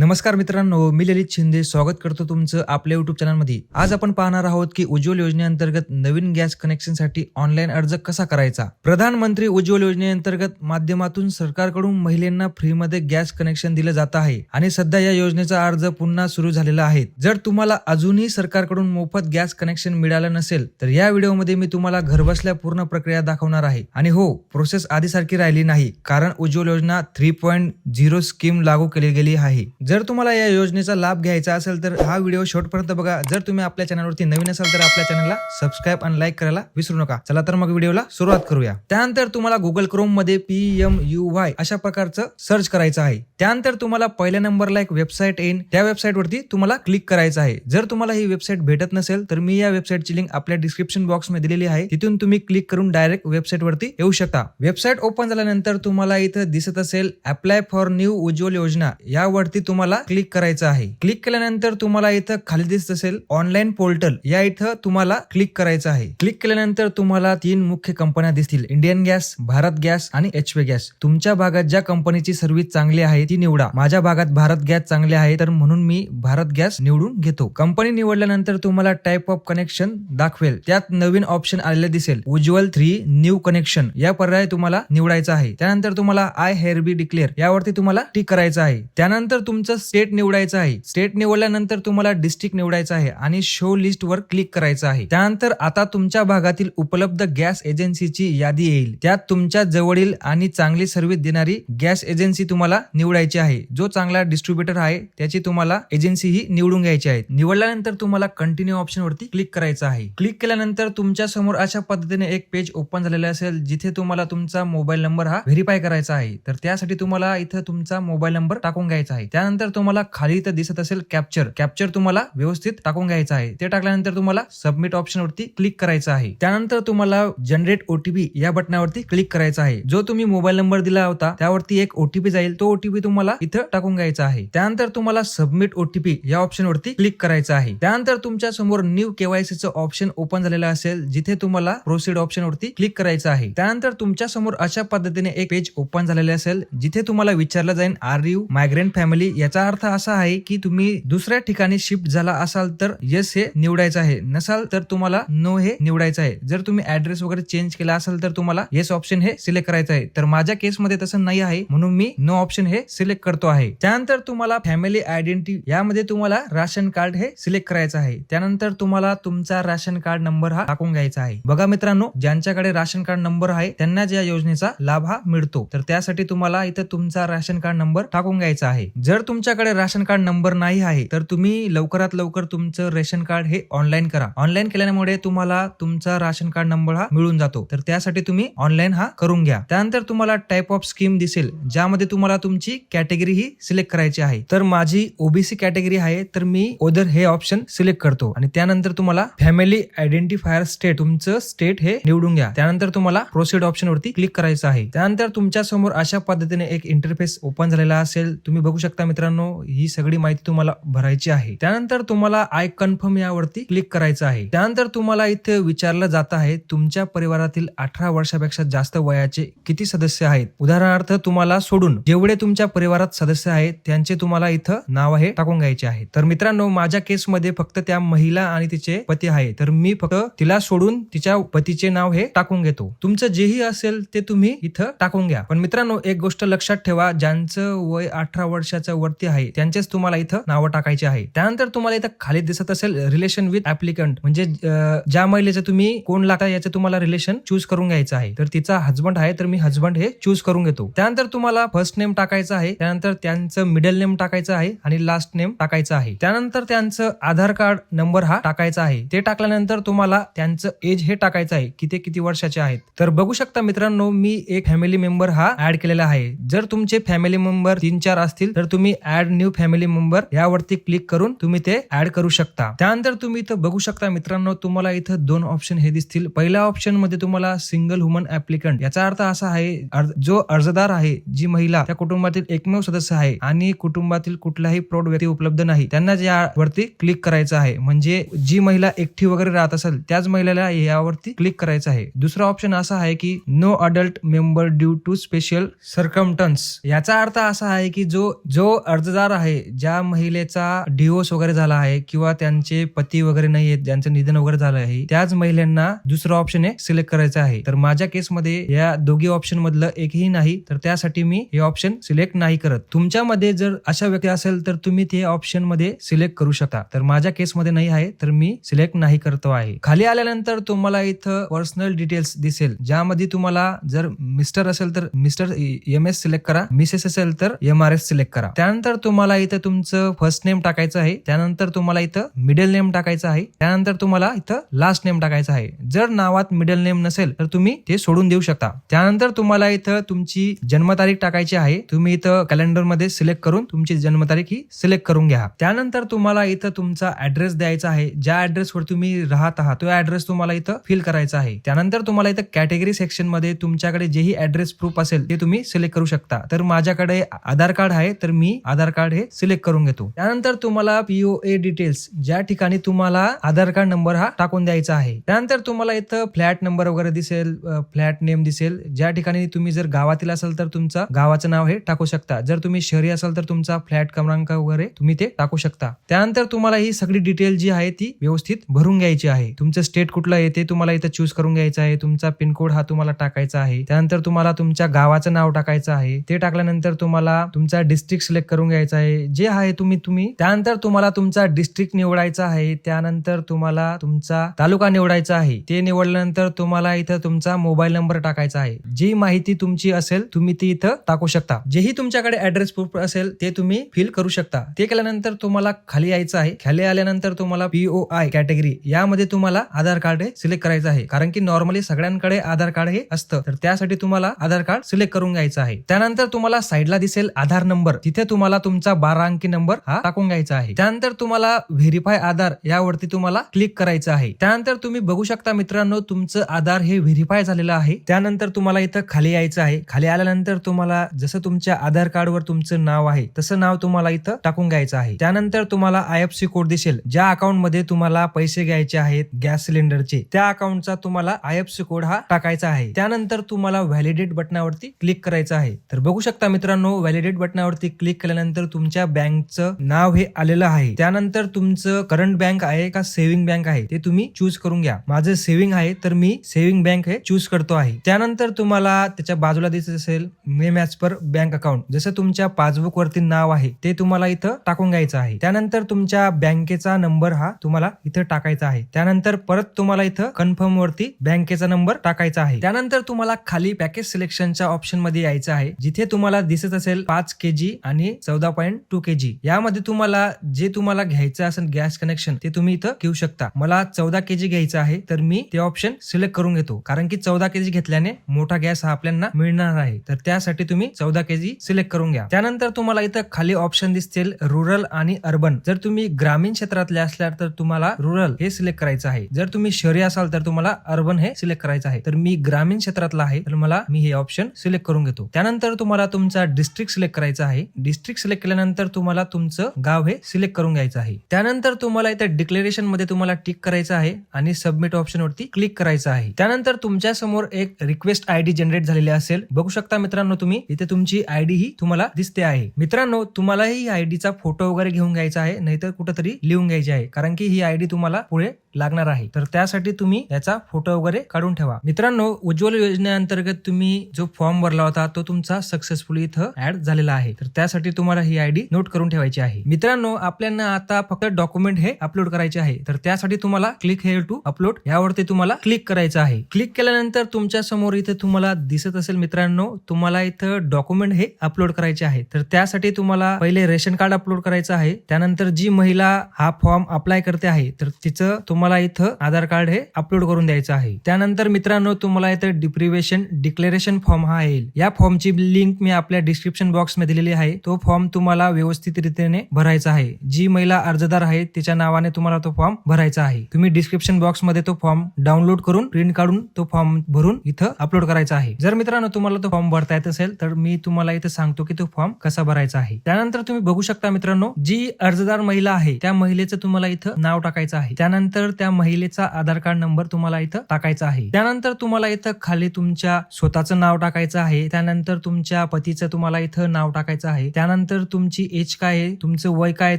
नमस्कार मित्रांनो मी ललित शिंदे स्वागत करतो तुमचं आपल्या युट्यूब चॅनलमध्ये आज आपण पाहणार आहोत की उज्ज्वल योजनेअंतर्गत नवीन गॅस कनेक्शनसाठी ऑनलाईन अर्ज कसा करायचा? प्रधानमंत्री उज्ज्वल योजनेअंतर्गत माध्यमातून सरकारकडून महिलांना फ्रीमध्ये गॅस कनेक्शन दिलं जात आहे आणि सध्या या योजनेचा अर्ज पुन्हा सुरू झालेला आहे. जर तुम्हाला अजूनही सरकारकडून मोफत गॅस कनेक्शन मिळालं नसेल तर या व्हिडिओमध्ये मी तुम्हाला घरबसल्या पूर्ण प्रक्रिया दाखवणार आहे. आणि हो प्रोसेस आधीसारखी राहिली नाही कारण उज्ज्वल योजना थ्री पॉईंट झिरो स्कीम लागू केली गेली आहे. जर तुम्हाला या योजनेचा लाभ घ्यायचा असेल तर हा व्हिडिओ शेवटपर्यंत बघा. जर तुम्ही आपल्या चॅनलवरती नवीन असाल तर आपल्या चॅनलला सबस्क्राईब आणि लाईक करायला विसरू नका. चला तर मग व्हिडिओला सुरुवात करूया. त्यानंतर तुम्हाला गुगल क्रोममध्ये पी एम यू वाय अशा प्रकारचं सर्च करायचं आहे. त्यानंतर तुम्हाला पहिल्या नंबरला एक वेबसाईट येईल. त्या वेबसाईट वरती तुम्हाला क्लिक करायचं आहे. जर तुम्हाला ही वेबसाईट भेटत नसेल तर मी या वेबसाईटची लिंक आपल्या डिस्क्रिप्शन बॉक्समध्ये दिलेली आहे. तिथून तुम्ही क्लिक करून डायरेक्ट वेबसाईट वरती येऊ शकता. वेबसाईट ओपन झाल्यानंतर तुम्हाला इथं दिसत असेल अप्लाय फॉर न्यू उज्ज्वल योजना. यावरती तुम्हाला क्लिक करायचं आहे. क्लिक केल्यानंतर तुम्हाला इथं खाली दिसत असेल ऑनलाईन पोर्टल या इथं तुम्हाला क्लिक करायचं आहे. क्लिक केल्यानंतर तुम्हाला तीन मुख्य कंपन्या दिसतील. इंडियन गॅस भारत गॅस आणि एच गॅस तुमच्या भागात ज्या कंपनीची सर्व्हिस चांगली आहे ती निवडा. माझ्या भागात भारत गॅस चांगले आहे तर म्हणून मी भारत गॅस निवडून घेतो. कंपनी निवडल्यानंतर तुम्हाला टाईप ऑफ कनेक्शन दाखवेल. त्यात नवीन ऑप्शन आलेले दिसेल. उज्ज्वल थ्री न्यू कनेक्शन या पर्याय तुम्हाला निवडायचा आहे. त्यानंतर तुम्हाला आय हेअर बी डिक्लेअर यावरती तुम्हाला टिक करायचं आहे. त्यानंतर तुम तुमचं स्टेट निवडायचं आहे. स्टेट निवडल्यानंतर तुम्हाला डिस्ट्रिक्ट निवडायचं आहे आणि शो लिस्ट वर क्लिक करायचं आहे. त्यानंतर आता तुमच्या भागातील उपलब्ध गॅस एजन्सीची यादी येईल. त्यात तुमच्या जवळील आणि चांगली सर्व्हिस देणारी गॅस एजन्सी तुम्हाला निवडायची आहे. जो चांगला डिस्ट्रीब्युटर आहे त्याची तुम्हाला एजन्सी ही निवडून घ्यायची आहे. निवडल्यानंतर तुम्हाला कंटिन्यू ऑप्शन वरती क्लिक करायचं आहे. क्लिक केल्यानंतर तुमच्यासमोर अशा पद्धतीने एक पेज ओपन झालेलं असेल जिथे तुम्हाला तुमचा मोबाईल नंबर हा व्हेरीफाय करायचा आहे. तर त्यासाठी तुम्हाला इथं तुमचा मोबाईल नंबर टाकून घ्यायचा आहे. त्यानंतर तुम्हाला खाली इथं दिसत असेल कॅप्चर कॅप्चर तुम्हाला व्यवस्थित टाकून घ्यायचं आहे. ते टाकल्यानंतर तुम्हाला सबमिट ऑप्शन वरती क्लिक करायचं आहे. त्यानंतर तुम्हाला जनरेट ओटीपी या बटनावरती क्लिक करायचा आहे. जो तुम्ही मोबाईल नंबर दिला होता त्यावरती एक ओटीपी जाईल. तो ओटीपी तुम्हाला इथं टाकून घ्यायचा आहे. त्यानंतर तुम्हाला सबमिट ओटीपी या ऑप्शन वरती क्लिक करायचं आहे. त्यानंतर तुमच्यासमोर न्यू केवायसीचं ऑप्शन ओपन झालेलं असेल जिथे तुम्हाला प्रोसिड ऑप्शन वरती क्लिक करायचं आहे. त्यानंतर तुमच्यासमोर अशा पद्धतीने एक पेज ओपन झालेले असेल जिथे तुम्हाला विचारलं जाईल आर यू मायग्रेंट फॅमिली याचा अर्थ असा आहे की तुम्ही दुसऱ्या ठिकाणी शिफ्ट झाला असाल तर येस हे निवडायचं आहे. नसाल तर तुम्हाला नो हे निवडायचं आहे. जर तुम्ही ऍड्रेस वगैरे चेंज केला असेल तर तुम्हाला येस ऑप्शन हे सिलेक्ट करायचं आहे. तर माझ्या केसमध्ये तसं नाही आहे. म्हणून मी नो ऑप्शन हे सिलेक्ट करतो आहे. त्यानंतर तुम्हाला फॅमिली आयडेंटिटी यामध्ये तुम्हाला राशन कार्ड हे सिलेक्ट करायचं आहे. त्यानंतर तुम्हाला तुमचा राशन कार्ड नंबर हा टाकून घ्यायचा आहे. बघा मित्रांनो ज्यांच्याकडे राशन कार्ड नंबर आहे त्यांनाच या योजनेचा लाभ हा मिळतो. तर त्यासाठी तुम्हाला इथं तुमचा राशन कार्ड नंबर टाकून घ्यायचा आहे. जर तुमच्याकडे राशन कार्ड नंबर नाही आहे तर तुम्ही लवकरात लवकर तुमचं रेशन कार्ड हे ऑनलाईन करा. ऑनलाईन केल्यामुळे तुम्हाला तुमचा राशन कार्ड नंबर हा मिळून जातो. तर त्यासाठी तुम्ही ऑनलाईन हा करून घ्या. त्यानंतर तुम्हाला टाईप ऑफ स्कीम दिसेल ज्यामध्ये तुम्हाला तुमची कॅटेगरी ही सिलेक्ट करायची आहे. तर माझी ओबीसी कॅटेगरी आहे तर मी ओदर हे ऑप्शन सिलेक्ट करतो. आणि त्यानंतर तुम्हाला फॅमिली आयडेंटिफायर स्टेट तुमचं स्टेट हे निवडून घ्या. त्यानंतर तुम्हाला प्रोसिड ऑप्शन वरती क्लिक करायचं आहे. त्यानंतर तुमच्यासमोर अशा पद्धतीने एक इंटरफेस ओपन झालेला असेल. तुम्ही बघू शकता मित्रांनो ही सगळी माहिती तुम्हाला भरायची आहे. त्यानंतर तुम्हाला आय कन्फर्म यावरती क्लिक करायचं आहे. त्यानंतर तुम्हाला इथे विचारलं जात आहे तुमच्या परिवारातील अठरा वर्षापेक्षा जास्त वयाचे किती सदस्य आहेत? उदाहरणार्थ तुम्हाला सोडून जेवढे तुमच्या परिवारात सदस्य आहेत त्यांचे तुम्हाला इथं नाव हे टाकून घ्यायचे आहे. तर मित्रांनो माझ्या केसमध्ये फक्त त्या महिला आणि तिचे पती आहे. तर मी फक्त तिला सोडून तिच्या पतीचे नाव हे टाकून घेतो. तुमचं जेही असेल ते तुम्ही इथं टाकून घ्या. पण मित्रांनो एक गोष्ट लक्षात ठेवा ज्यांचं वय अठरा वर्षाच्या वरती आहे. त्यांचेच तुम्हाला इथं नावं टाकायचे आहे. त्यानंतर तुम्हाला इथं खाली दिसत असेल रिलेशन विथ ऍप्लिकंट म्हणजे ज्या महिलेचं तुम्ही कोण लागता याचं तुम्हाला रिलेशन चूज करून घ्यायचं आहे. तर तिचा हजबंड आहे तर मी हजबंड हे चूज करून घेतो. त्यानंतर तुम्हाला फर्स्ट नेम टाकायचं आहे. त्यानंतर त्यांचं मिडल नेम टाकायचं आहे आणि लास्ट नेम टाकायचं आहे. त्यानंतर त्यांचं आधार कार्ड नंबर हा टाकायचा आहे. ते टाकल्यानंतर तुम्हाला त्यांचं एज हे टाकायचं आहे. की ते किती वर्षाचे आहेत. तर बघू शकता मित्रांनो मी एक फॅमिली मेंबर हा ऍड केलेला आहे. जर तुमचे फॅमिली मेंबर तीन चार असतील तर तुम्ही ऍड न्यू फॅमिली मेंबर यावरती क्लिक करून तुम्ही ते ऍड करू शकता. त्यानंतर तुम्ही इथं बघू शकता मित्रांनो तुम्हाला इथं दोन ऑप्शन हे दिसतील. पहिल्या ऑप्शनमध्ये तुम्हाला सिंगल ह्युमन ऍप्लिकंट याचा अर्थ असा आहे अर्ज- जो अर्जदार आहे जी महिला त्या कुटुंबातील एकमेव सदस्य आहे आणि कुटुंबातील कुठलाही प्रौढ व्यक्ती उपलब्ध नाही त्यांना यावरती क्लिक करायचं आहे. म्हणजे जी महिला एकटी वगैरे राहत असेल त्याच महिलेला यावरती क्लिक करायचं आहे. दुसरा ऑप्शन असा आहे की no adult member due to special circumstance याचा अर्थ असा आहे की जो जो अर्जदार आहे ज्या महिलेचा डिवोर्स वगैरे झाला आहे किंवा त्यांचे पती वगैरे नाही आहेत ज्यांचं निधन वगैरे झालं आहे त्याच महिलांना दुसरं ऑप्शन हे सिलेक्ट करायचं आहे. तर माझ्या केसमध्ये या दोघी ऑप्शन मधलं एकही नाही तर त्यासाठी मी हे ऑप्शन सिलेक्ट नाही करत. तुमच्यामध्ये जर अशा व्यक्ती असेल तर तुम्ही ते ऑप्शनमध्ये सिलेक्ट करू शकता. तर माझ्या केसमध्ये नाही आहे तर मी सिलेक्ट नाही करतो आहे. खाली आल्यानंतर तुम्हाला इथं पर्सनल डिटेल्स दिसेल ज्यामध्ये तुम्हाला जर मिस्टर असेल तर मिस्टर एम एस सिलेक्ट करा. मिसेस असेल तर एम आर एस सिलेक्ट करा. त्या त्यानंतर तुम्हाला इथं तुमचं फर्स्ट नेम टाकायचं आहे. त्यानंतर तुम्हाला इथं मिडल नेम टाकायचं आहे. त्यानंतर तुम्हाला इथं लास्ट नेम टाकायचं आहे. जर नावात मिडल नेम नसेल तर तुम्ही ते सोडून देऊ शकता. त्यानंतर तुम्हाला इथं तुमची जन्मतारीख टाकायची आहे. तुम्ही इथं कॅलेंडरमध्ये सिलेक्ट करून तुमची जन्मतारीख ही सिलेक्ट करून घ्या. त्यानंतर तुम्हाला इथं तुमचा ऍड्रेस द्यायचा आहे. ज्या ऍड्रेसवर तुम्ही राहत आहात तो ऍड्रेस तुम्हाला इथं फिल करायचा आहे. त्यानंतर तुम्हाला इथं कॅटेगरी सेक्शनमध्ये तुमच्याकडे जेही ऍड्रेस प्रूफ असेल ते तुम्ही सिलेक्ट करू शकता. तर माझ्याकडे आधार कार्ड आहे तर मी आधार कार्ड हे सिलेक्ट करून घेतो. त्यानंतर तुम्हाला पीओए डिटेल्स ज्या ठिकाणी तुम्हाला आधार कार्ड नंबर हा टाकून द्यायचा आहे. त्यानंतर तुम्हाला इथं फ्लॅट नंबर वगैरे दिसेल फ्लॅट नेम दिसेल. ज्या ठिकाणी तुम्ही जर गावातील असाल तर तुमचं गावाचं नाव हे टाकू शकता. जर तुम्ही शहरी असाल तर तुमचा फ्लॅट क्रमांक वगैरे तुम्ही ते टाकू शकता. त्यानंतर तुम्हाला ही सगळी डिटेल जी आहे ती व्यवस्थित भरून घ्यायची आहे. तुमचं स्टेट कुठलं आहे ते तुम्हाला इथं चूज करून घ्यायचं आहे. तुमचा पिनकोड हा तुम्हाला टाकायचा आहे. त्यानंतर तुम्हाला तुमच्या गावाचं नाव टाकायचं आहे. ते टाकल्यानंतर तुम्हाला तुमचा डिस्ट्रिक्ट सिलेक्ट करून घ्यायचं आहे. जे आहे तुम्ही तुम्ही. त्यानंतर तुम्हाला तुमचा डिस्ट्रिक्ट निवडायचा आहे. त्यानंतर तुम्हाला तुमचा तालुका निवडायचा आहे. ते निवडल्यानंतर तुम्हाला इथं तुमचा मोबाईल नंबर टाकायचा आहे. जी माहिती तुमची असेल तुम्ही ती इथं टाकू शकता. जेही तुमच्याकडे ऍड्रेस प्रूफ असेल ते तुम्ही फिल करू शकता. ते केल्यानंतर तुम्हाला खाली यायचं आहे. खाली आल्यानंतर तुम्हाला पीओ आय कॅटेगरी यामध्ये तुम्हाला आधार कार्ड हे सिलेक्ट करायचं आहे. कारण की नॉर्मली सगळ्यांकडे आधार कार्ड हे असतं. तर त्यासाठी तुम्हाला आधार कार्ड सिलेक्ट करून घ्यायचं आहे. त्यानंतर तुम्हाला साईडला दिसेल आधार नंबर तिथे तुम्हाला तुमचा बारा अंकी नंबर हा टाकून घ्यायचा आहे. त्यानंतर तुम्हाला व्हेरीफाय आधार यावरती तुम्हाला क्लिक करायचं आहे. त्यानंतर तुम्ही बघू शकता मित्रांनो तुमचं आधार हे व्हेरीफाय झालेलं आहे. त्यानंतर तुम्हाला इथं खाली यायचं आहे. खाली आल्यानंतर तुम्हाला जसं तुमच्या आधार कार्डवर तुमचं नाव आहे तसं नाव तुम्हाला इथं टाकून घ्यायचं आहे. त्यानंतर तुम्हाला आय एफ सी कोड दिसेल. ज्या अकाउंटमध्ये तुम्हाला पैसे घ्यायचे आहेत गॅस सिलेंडरचे त्या अकाउंटचा तुम्हाला आय एफ सी कोड हा टाकायचा आहे. त्यानंतर तुम्हाला व्हॅलिडेट बटनावरती क्लिक करायचं आहे. तर बघू शकता मित्रांनो व्हॅलिडेट बटनावरती क्लिक केल्यानंतर तुमच्या बँकचं नाव हे आलेलं आहे. त्यानंतर तुमचं करंट बँक आहे का सेव्हिंग बँक आहे ते तुम्ही चूज करून घ्या. माझं सेव्हिंग आहे तर मी सेव्हिंग बँक हे चूज करतो आहे. त्यानंतर तुम्हाला त्याच्या बाजूला दिसत असेल may match per bank account. जसं तुमच्या पासबुक वरती नाव आहे ते तुम्हाला इथं टाकून घ्यायचं आहे. त्यानंतर तुमच्या बँकेचा नंबर हा तुम्हाला इथं टाकायचा आहे. त्यानंतर परत तुम्हाला इथं कन्फर्म वरती बँकेचा नंबर टाकायचा आहे. त्यानंतर तुम्हाला खाली पॅकेज सिलेक्शनच्या ऑप्शनमध्ये यायचं आहे. जिथे तुम्हाला दिसत असेल पाच केजी आणि चौदा पॉईंट टू के जी यामध्ये तुम्हाला जे तुम्हाला घ्यायचं असेल गॅस कनेक्शन ते तुम्ही इथं घेऊ शकता. मला चौदा के जी घ्यायचं आहे तर मी ते ऑप्शन सिलेक्ट करून घेतो. कारण की चौदा के जी घेतल्याने मोठा गॅस हा आपल्याला मिळणार आहे. तर त्यासाठी तुम्ही चौदा के जी सिलेक्ट करून घ्या. त्यानंतर तुम्हाला इथं खाली ऑप्शन दिसतील रुरल आणि अर्बन जर तुम्ही ग्रामीण क्षेत्रातले असल्यास तर तुम्हाला रुरल हे सिलेक्ट करायचं आहे. जर तुम्ही शहरी असाल तर तुम्हाला अर्बन हे सिलेक्ट करायचं आहे. तर मी ग्रामीण क्षेत्रातला आहे तर मला मी हे ऑप्शन सिलेक्ट करून घेतो. त्यानंतर तुम्हाला तुमचा डिस्ट्रिक्ट सिलेक्ट करायचा आहे. डिस्ट्रिक्ट सिलेक्ट केल्यानंतर तुम्हाला तुमचं गाव हे सिलेक्ट करून घ्यायचं आहे. त्यानंतर तुम्हाला इथे डिक्लेरेशनमध्ये तुम्हाला टिक करायचं आहे आणि सबमिट ऑप्शन वरती क्लिक करायचं आहे. त्यानंतर तुमच्यासमोर एक रिक्वेस्ट आयडी जनरेट झालेली असेल. बघू शकता मित्रांनो तुम्ही इथे तुमची आयडी ही तुम्हाला दिसते आहे. मित्रांनो तुम्हालाही ही आयडीचा फोटो वगैरे घेऊन घ्यायचा आहे नाहीतर कुठेतरी लिहून घ्यायची आहे कारण की ही आयडी तुम्हाला पुढे लागणार आहे. तर त्यासाठी तुम्ही याचा फोटो वगैरे काढून ठेवा. मित्रांनो उज्ज्वल योजनेअंतर्गत तुम्ही जो फॉर्म भरला होता तो तुमचा सक्सेसफुली इथं ऍड झालेला आहे. तर त्यासाठी तुम्हाला ही आयडी नोट करून ठेवायची आहे. मित्रांनो आपल्याला आता फक्त डॉक्युमेंट हे अपलोड करायचे आहे. तर त्यासाठी तुम्हाला क्लिक हेअर टू अपलोड यावरती तुम्हाला क्लिक करायचं आहे. क्लिक केल्यानंतर तुमच्यासमोर इथे तुम्हाला दिसत असेल मित्रांनो तुम्हाला इथं डॉक्युमेंट हे अपलोड करायचे आहे. तर त्यासाठी तुम्हाला पहिले रेशन कार्ड अपलोड करायचं आहे. त्यानंतर जी महिला हा फॉर्म अप्लाय करते आहे तर तिचं तुम्हाला इथं आधार कार्ड हे अपलोड करून द्यायचं आहे. त्यानंतर मित्रांनो तुम्हाला इथं डिप्रिवेशन डिक्लेरेशन फॉर्म हा येईल. या फॉर्मची लिंक मी आपल्या डिस्क्रिप्शन बॉक्समध्ये दिलेली आहे. तो फॉर्म तुम्हाला व्यवस्थित रीतीने भरायचा आहे. जी महिला अर्जदार आहे तिच्या नावाने तुम्हाला तो फॉर्म भरायचा आहे. तुम्ही डिस्क्रिप्शन बॉक्समध्ये तो फॉर्म डाउनलोड करून प्रिंट काढून तो फॉर्म भरून इथं अपलोड करायचा आहे. जर मित्रांनो तुम्हाला तो फॉर्म भरता येत असेल तर मी तुम्हाला इथं सांगतो की तो फॉर्म कसा भरायचा आहे. त्यानंतर तुम्ही बघू शकता मित्रांनो जी अर्जदार महिला आहे त्या महिलेचं तुम्हाला इथं नाव टाकायचं आहे. त्यानंतर त्यानंतर त्या महिलेचा आधार कार्ड नंबर तुम्हाला इथं टाकायचा आहे. त्यानंतर तुम्हाला इथं खाली तुमच्या स्वतःचं नाव टाकायचं आहे. त्यानंतर तुमच्या पतीचं तुम्हाला इथं नाव टाकायचं आहे. त्यानंतर तुमची एज काय आहे तुमचं वय काय आहे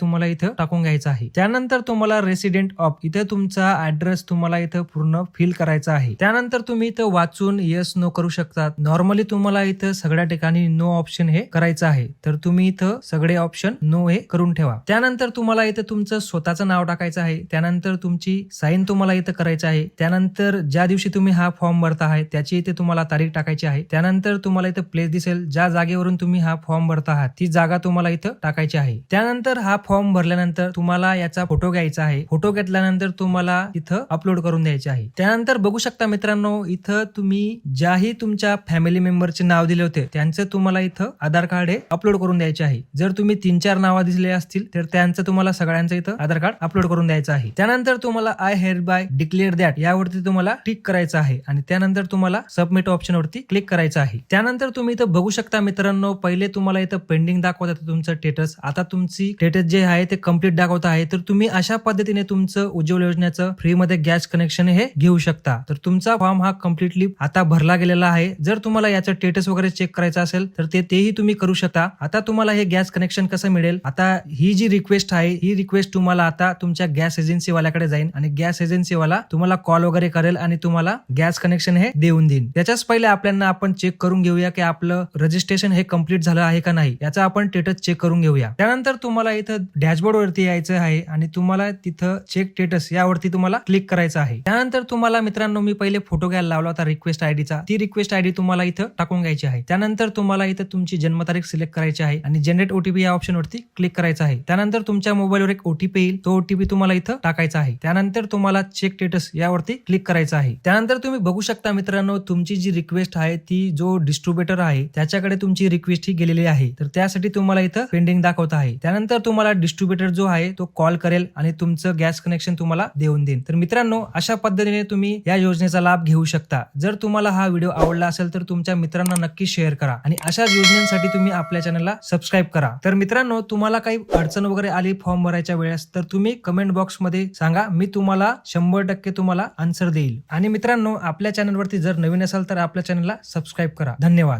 तुम्हाला इथं टाकून घ्यायचं आहे. त्यानंतर तुम्हाला रेसिडेंट ऑफ इथं तुमचा ऍड्रेस तुम्हाला इथं पूर्ण फिल करायचा आहे. त्यानंतर तुम्ही इथं वाचून येस नो करू शकता नॉर्मली तुम्हाला इथं सगळ्या ठिकाणी नो ऑप्शन हे करायचं आहे. तर तुम्ही इथं सगळे ऑप्शन नो हे करून ठेवा. त्यानंतर तुम्हाला इथं तुमचं स्वतःचं नाव टाकायचं आहे. त्यानंतर तुमची साईन तुम्हाला इथं करायचं आहे. त्यानंतर ज्या दिवशी तुम्ही हा फॉर्म भरता आहे त्याची इथे तुम्हाला तारीख टाकायची आहे. त्यानंतर तुम्हाला इथं प्लेस दिसेल. ज्या जागेवरून तुम्ही हा फॉर्म भरता आहात ती जागा तुम्हाला इथं टाकायची आहे. त्यानंतर हा फॉर्म भरल्यानंतर तुम्हाला याचा फोटो घ्यायचा आहे. फोटो घेतल्यानंतर तुम्हाला इथं अपलोड करून द्यायचे आहे. त्यानंतर बघू शकता मित्रांनो इथं तुम्ही ज्याही तुमच्या फॅमिली मेंबरचे नाव दिले होते त्यांचं तुम्हाला इथं आधार कार्ड हे अपलोड करून द्यायचे आहे. जर तुम्ही तीन चार नावं दिसले असतील तर त्यांचं तुम्हाला सगळ्यांचं इथं आधार कार्ड अपलोड करून द्यायचं आहे. त्यानंतर तुम्हाला I hereby declare that यावरती तुम्हाला टिक करायचं आहे आणि त्यानंतर तुम्हाला सबमिट ऑप्शन वरती क्लिक करायचं आहे. त्यानंतर तुम्ही इथं बघू शकता मित्रांनो पहिले तुम्हाला इथं पेंडिंग दाखवत होतं तुमचं स्टेटस आता तुमची स्टेटस जे आहे ते कंप्लीट दाखवत आहे. तर तुम्ही अशा पद्धतीने तुमचं उज्ज्वल योजनेचं फ्री मध्ये गॅस कनेक्शन हे घेऊ शकता. तर तुमचा फॉर्म हा कम्प्लिटली आता भरला गेलेला आहे. जर तुम्हाला याचं स्टेटस वगैरे चेक करायचं असेल तर ते तेही तुम्ही करू शकता. आता तुम्हाला हे गॅस कनेक्शन कसं मिळेल? आता ही जी रिक्वेस्ट आहे ही रिक्वेस्ट तुम्हाला आता तुमच्या गॅस एजन्सी वाल्याकडे जाईल. आणि गॅस एजन्सीवाला तुम्हाला कॉल वगैरे करेल आणि तुम्हाला गॅस कनेक्शन हे देऊन देईल त्याच्याच पहिले आपल्याला आपण चेक करून घेऊया की आपलं रजिस्ट्रेशन हे कंप्लीट झालं आहे का नाही याचा आपण स्टेटस चेक करून घेऊया. त्यानंतर तुम्हाला इथं डॅशबोर्ड वरती यायचं आहे आणि तुम्हाला तिथं चेक स्टेटस यावरती तुम्हाला क्लिक करायचं आहे. त्यानंतर तुम्हाला मित्रांनो मी पहिले फोटो घ्यायला लावला होता रिक्वेस्ट आयडीचा ती रिक्वेस्ट आयडी तुम्हाला इथं टाकून घ्यायची आहे. त्यानंतर तुम्हाला इथं तुमची जन्मतारीख सिलेक्ट करायची आहे आणि जनरेट ओटीपी या ऑप्शन वरती क्लिक करायचं आहे. त्यानंतर तुमच्या मोबाईलवर एक ओटीपी येईल. तो ओटीपी तुम्हाला इथं टाकायचा आहे. त्यानंतर तुम्हाला चेक स्टेटस यावरती क्लिक करायचं आहे. त्यानंतर तुम्ही बघू शकता मित्रांनो तुमची जी रिक्वेस्ट आहे ती जो डिस्ट्रीब्युटर आहे त्याच्याकडे तुमची रिक्वेस्ट ही गेलेली आहे. तर त्यासाठी तुम्हाला इथं पेंडिंग दाखवत आहे. त्यानंतर तुम्हाला डिस्ट्रीब्युटर जो आहे तो कॉल करेल आणि तुमचं गॅस कनेक्शन तुम्हाला देऊन देईल तर मित्रांनो अशा पद्धतीने तुम्ही या योजनेचा लाभ घेऊ शकता. जर तुम्हाला हा व्हिडिओ आवडला असेल तर तुमच्या मित्रांना नक्की शेअर करा आणि अशा योजनांसाठी तुम्ही आपल्या चॅनलला सबस्क्राईब करा. तर मित्रांनो तुम्हाला काही अडचण वगैरे आली फॉर्म भरायच्या वेळेस तर तुम्ही कमेंट बॉक्समध्ये सांगा मी तुम्हाला शंभर टक्के तुम्हाला आन्सर देईल. आणि मित्रांनो आपल्या चॅनलवरती जर नवीन असाल तर आपल्या चॅनलला सबस्क्राईब करा. धन्यवाद.